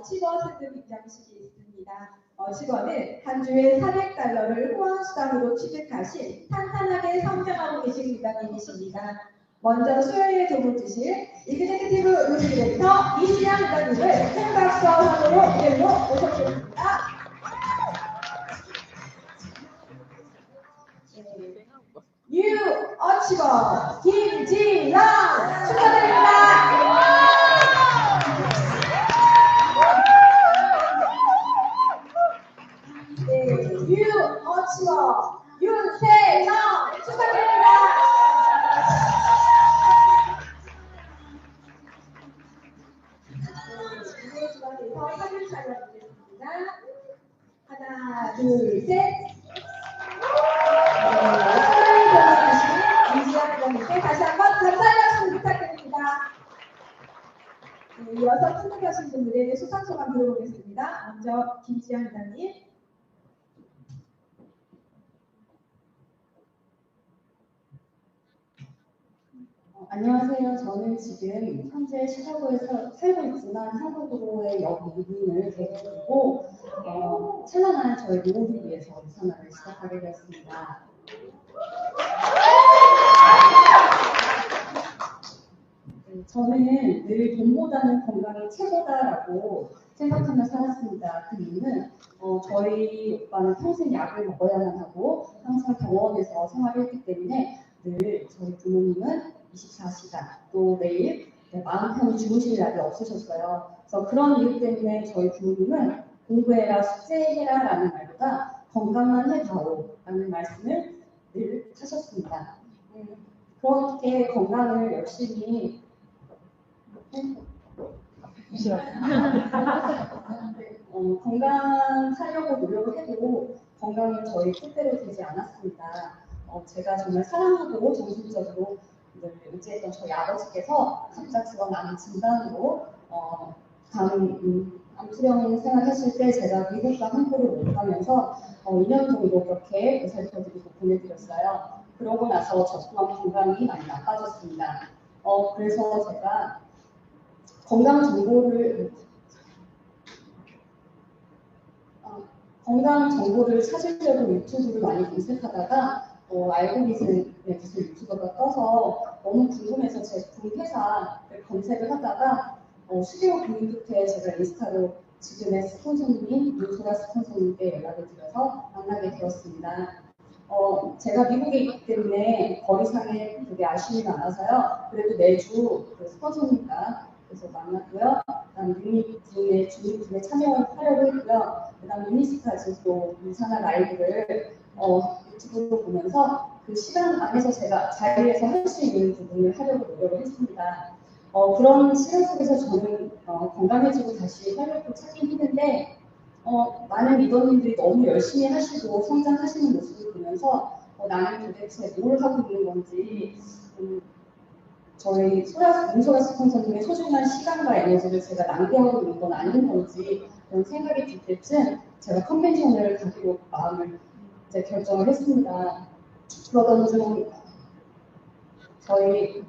어치버 세금 입장식이 있습니다. 어치버는 한 주에 400달러를 후원수당으로 취득하신 탄탄하게 성장하고 계신 기관님이십니다. 먼저 수요일에 도움 주실 이그제큐티브 루스 디렉터 이시양 기관님을 큰 박수와 환호로 이름으로 모셔드립니다. 뉴 어치버 김지랑 축하드립니다. 사진 촬영드리겠습니다. 하나, 둘, 셋. 네, 이지아 부장님께 다시 한번 감사의 말씀 부탁드립니다. 네, 이어서 참석하신 분들의 수상 소감 들어보겠습니다. 먼저 김지아 부장님. 어, 안녕하세요. 저는 지금 현재 시카고에서 살고 있지만 한국으로의 여기민을 계획하고 어, 찬란한 저희 노후를 위해서 이 생활을 시작하게 되었습니다. 네, 저는 늘 돈보다는 건강이 최고다라고 생각하며 살았습니다. 그 이유는 어, 저희 오빠는 평생 약을 먹어야만 하고 항상 병원에서 생활했기 때문에 늘 저희 부모님은 24시간 또 매일 네, 마음 편히 주무실 날이 없으셨어요. 그래서 그런 이유 때문에 저희 부모님은 공부해라 숙제해라 라는 말보다 건강만 해다오 라는 말씀을 늘 하셨습니다. 음, 그렇게 건강을 열심히 어, 건강 살려고 노력을 해도 건강은 저희 뜻대로 되지 않았습니다. 어, 제가 정말 사랑하고 정신적으로 늘 의지했던 저희 아버지께서 갑작스러운 암 진단으로 어, 암투병 생활했을 때 제가 미국과 한국을 못 가면서 어, 2년 정도 그렇게 보살펴드리고 보내드렸어요. 그러고 나서 저 또한 건강이 많이 나빠졌습니다. 어, 그래서 제가 건강 정보를 어, 건강 정보를 찾으려고 유튜브를 많이 검색하다가 어, 알고리즘에 무슨 유튜버가 떠서 너무 궁금해서 제품 회사를 검색을 하다가 어, 수개월 고민 끝에 제가 인스타로 지금의 스폰서님, 윤소라 스폰서님께 연락을 드려서 만나게 되었습니다. 어, 제가 미국에 있기 때문에 거리상에 되게 아쉬움이 많아서요. 그래도 매주 그 스폰서님과 그래서 만났고요. 그다음 유니팀의 주니팀에 참여하려고 했고요. 그다음 유니스까지 또 유산한 라이브를 어, 유튜브로 보면서 그 시간 안에서 제가 자리에서 할 수 있는 부분을 하려고 노력을 했습니다. 어, 그런 시간 속에서 저는 어, 건강해지고 다시 활력을 찾긴 했는데 어, 많은 리더님들이 너무 열심히 하시고 성장하시는 모습을 보면서 어, 나는 도대체 뭘 하고 있는 건지 음, 저희 소라, 문소라 스폰서님의 소중한 시간과 에너지를 제가 낭비하고 있는 건 아닌 건지 그런 생각이 들 때쯤 제가 컨벤션을 가기로 마음을 이제 결정을 했습니다. 그러던 중 저희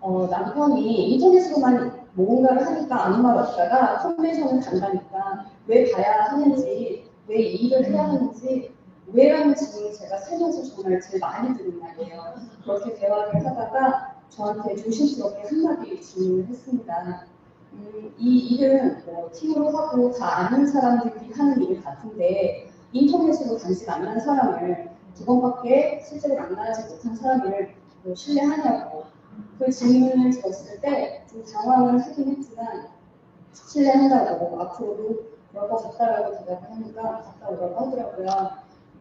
어, 남편이 인터넷으로만 뭔가를 하니까 아무 말 없다가 컨벤션을 간다니까 왜 가야 하는지 왜 이 일을 해야 하는지 왜라는 질문을 제가 살면서 정말 제일 많이 들은 말이에요. 그렇게 대화를 하다가 저한테 조심스럽게 한마디 질문을 했습니다. 음, 이 일은 뭐 팀으로 하고 다 아는 사람들이 하는 일 같은데 인터넷으로 단지 만난 사람을 두 번밖에 실제로 만나지 못한 사람을 뭐 신뢰하냐고 그 질문을 들었을 때 좀 당황을 하긴 했지만 신뢰한다고 앞으로도 그럴 것 같다라고 대답을 하니까 오라고 하더라고요.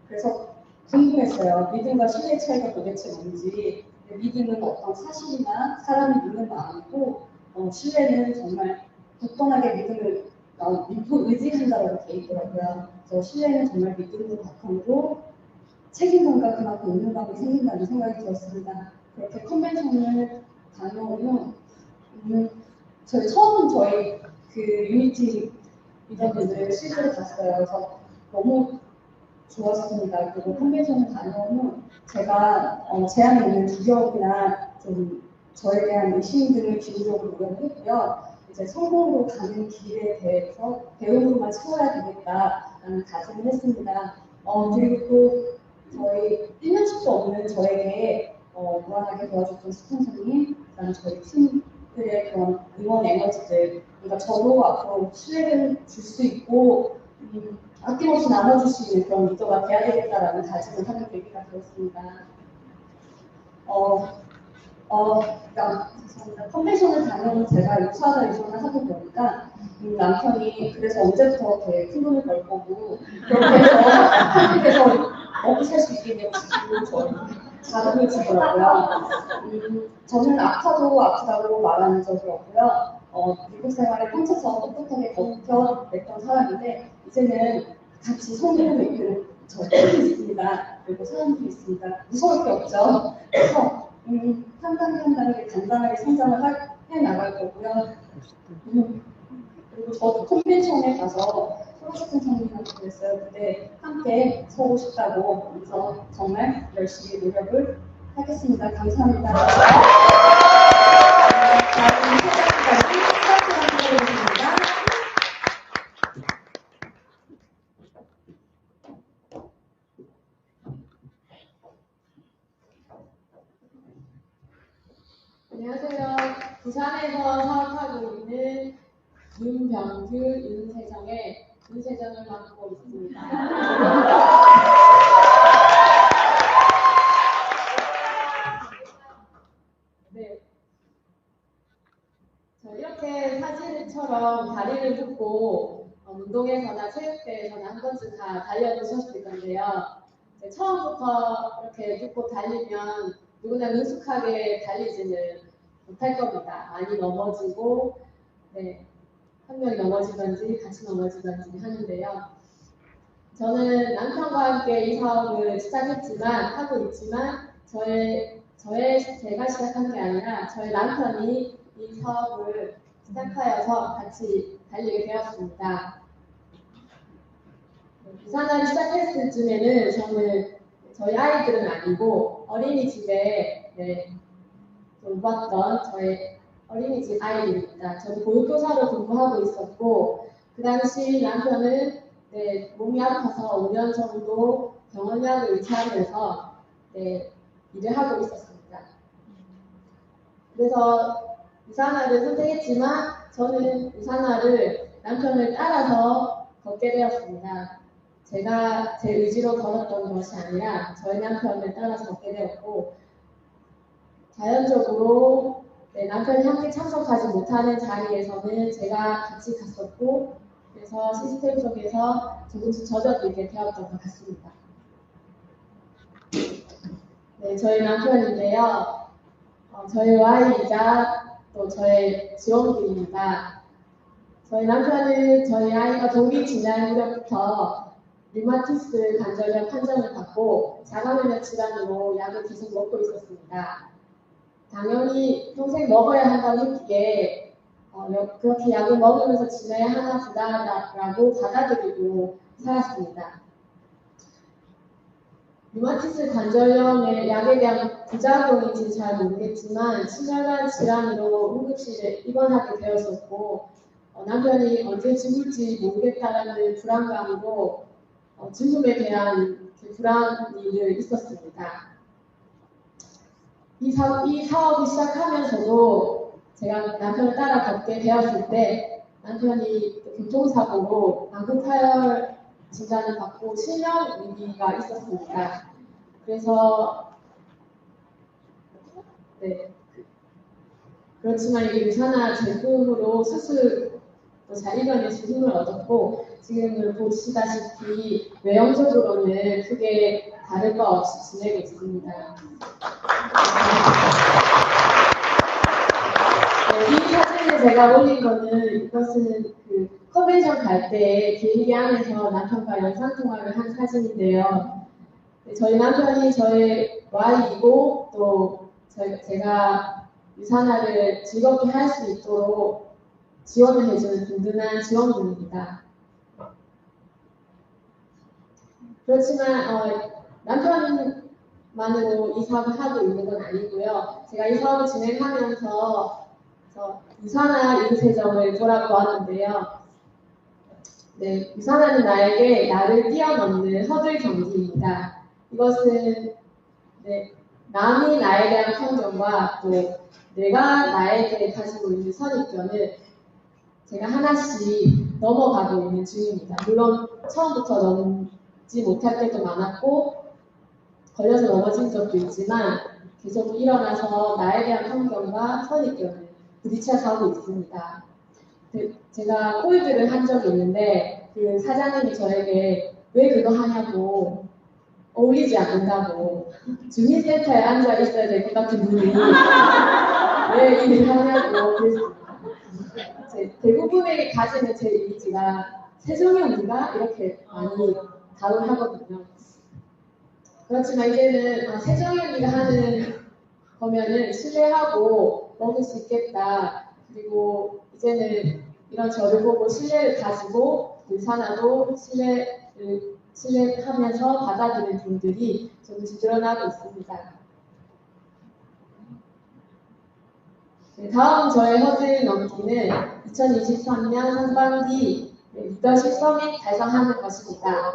그래서 궁금했어요. 믿음과 신뢰 차이가 도대체 뭔지 믿음은 어떤 사실이나 사람이 믿는 마음이고 어, 신뢰는 정말 굳건하게 믿음을 어, 믿고 의지한다고 돼 있더라고요. 그래서 신뢰는 정말 믿음으로 바탕으로 책임감과 그만큼 의무감이 생긴다는 생각이 들었습니다. 그렇게 컨벤션을 다녀오면 음, 저희 처음 저희 그 유니티 리더분들 실제로 봤어요. 그래서 너무 좋았습니다. 그리고 컨벤션을 다녀오면 제가 어, 제안에 있는 두려움이나 좀 저에 대한 의심 등을 기본적으로 노력을 했고요. 이제 성공으로 가는 길에 대해서 배움으로만 채워야 되겠다라는 다짐을 했습니다. 어, 그리고 또 저희 1년씩도 없는 저에게 어, 무한하게 도와줬던 스폰서님, 그다음 저희 팀들의 그런 응원 에너지들, 그러니까 저도 앞으로 신뢰를 줄 수 있고 음, 아낌없이 나눠주시는 그런 리더가 돼야 되겠다라는 다짐을 하는 계기가 되었습니다. 어, 어, 그러니까. 컨벤션을 다녀온 제가 유사하다 유사를 하다 보니까 음, 남편이 그래서 언제부터 이렇게 큰 돈을 벌 거고 그렇게 해서 한국에서 먹고 살 수 있겠냐고 지금 자금을 주더라고요. 음, 저는 아파도 아프다고 말하는 적이 없고요. 어, 미국 생활에 꽂혀서 떳떳하게 버텨냈던 사람인데 이제는 같이 손으로 이끄는 저도 있습니다. 그리고 사람도 있습니다. 무서울 게 없죠. 그래서 음, 한 단계 간단하게 성장을 할- 해 나갈 거고요. 음, 그리고 저도 컨벤션에 가서 프로젝트 선생님한테 그랬어요. 근데 함께 서고 싶다고 그래서 정말 열심히 노력을 하겠습니다. 감사합니다. 다음 세자까지 스타트가 되겠습니다. 안녕하세요. 부산에서 사업하고 있는 윤병규, 윤세정의 윤세정을 맡고 있습니다. 네. 저 이렇게 사진처럼 다리를 묶고 어, 운동회에서나 체육대회에서나 한 번쯤 다 달려보셨을 건데요. 이제 처음부터 이렇게 묶고 달리면 누구나 능숙하게 달리지는 못할 겁니다. 많이 넘어지고, 네, 한 명이 넘어지든지 같이 넘어지든지 하는데요. 저는 남편과 함께 이 사업을 시작했지만, 하고 있지만, 저의, 저의, 제가 시작한 게 아니라, 저희 남편이 이 사업을 시작하여서 같이 달리게 되었습니다. 부산을 시작했을 쯤에는 저는 저희 아이들은 아니고 어린이집에 네, 돌봤던 저의 어린이집 아이들입니다. 저는 보육교사로 근무하고 있었고 그 당시 남편은 네, 몸이 아파서 5년 정도 병원약을 의지하면서 네, 일을 하고 있었습니다. 그래서 유산화를 선택했지만 저는 유산화를 남편을 따라서 걷게 되었습니다. 제가 제 의지로 걸었던 것이 아니라 저희 남편을 따라서 걷게 되었고 자연적으로 네, 남편이 함께 참석하지 못하는 자리에서는 제가 같이 갔었고 그래서 시스템 속에서 조금씩 젖어들게 되었던 것 같습니다. 네, 저희 남편인데요. 어, 저희 Y이자 또 저의 지원군입니다. 저희 남편은 저희 아이가 동기 지난 무렵부터 류마티스 관절염 판정을 받고 자가면역 질환으로 약을 계속 먹고 있었습니다. 당연히 평생 먹어야 한다는 느끼에 어, 여- 그렇게 약을 먹으면서 지내야 하나 보다라고 받아들이고 살았습니다. 류마티스 관절염의 약에 대한 부작용인지 잘 모르겠지만 심혈관 질환으로 응급실에 입원하게 되었었고 어, 남편이 언제 죽을지 모르겠다라는 불안감으로 어, 죽음에 대한 그 불안이 늘 있었습니다. 이, 사, 이 사업을 시작하면서도 제가 남편을 따라 걷게 되었을 때 남편이 또 교통사고로 방금파열 진단을 받고 실명 위기가 있었습니다. 그래서 네 그렇지만 이게 유산화 제품으로 수술 또 자리변에서 힘을 얻었고 지금은 보시다시피 외형적으로는 크게 다를 거 없이 지내고 있습니다. 네, 이 사진을 제가 올린 거는 이것은 그 컨벤션 갈 때 비행기 안에서 남편과 영상 통화를 한 사진인데요. 네, 저희 남편이 저의 Y이고 또 저- 제가 유산화를 즐겁게 할 수 있도록 지원을 해주는 든든한 지원군입니다. 그렇지만 어, 남편만으로 이 사업을 하고 있는 건 아니고요. 제가 이 사업을 진행하면서 저 유산화 인쇄점을 돌아보았는데요. 네, 유산화는 나에게 나를 뛰어넘는 허들 경기입니다. 이것은 네, 남이 나에 대한 편견과 또 내가 나에게 가지고 있는 선입견을 제가 하나씩 넘어가고 있는 중입니다. 물론 처음부터 넘 지 못할 때도 많았고 걸려서 넘어진 적도 있지만 계속 일어나서 나에 대한 편견과 선입견을 부딪혀 가고 있습니다. 그 제가 홀드를 한 적이 있는데 그 사장님이 저에게 왜 그거 하냐고 어울리지 않는다고 주민센터에 앉아 있어야 될 것 같은 분이 왜 일을 하냐고 그랬습니다. 제 대부분의 가지는 제 이미지가 세종이 언니가 이렇게 많이 다룬 하거든요. 그렇지만 이제는 아, 세종이 언니가 하는 거면은 신뢰하고 먹을 수 있겠다. 그리고 이제는 이런 저를 보고 신뢰를 가지고 의사나도 신뢰를 신뢰하면서 받아들이는 분들이 조금씩 늘어나고 있습니다. 네, 다음 저의 허들 넘기는 2023년 상반기 네, 리더십 서밋 달성하는 것입니다.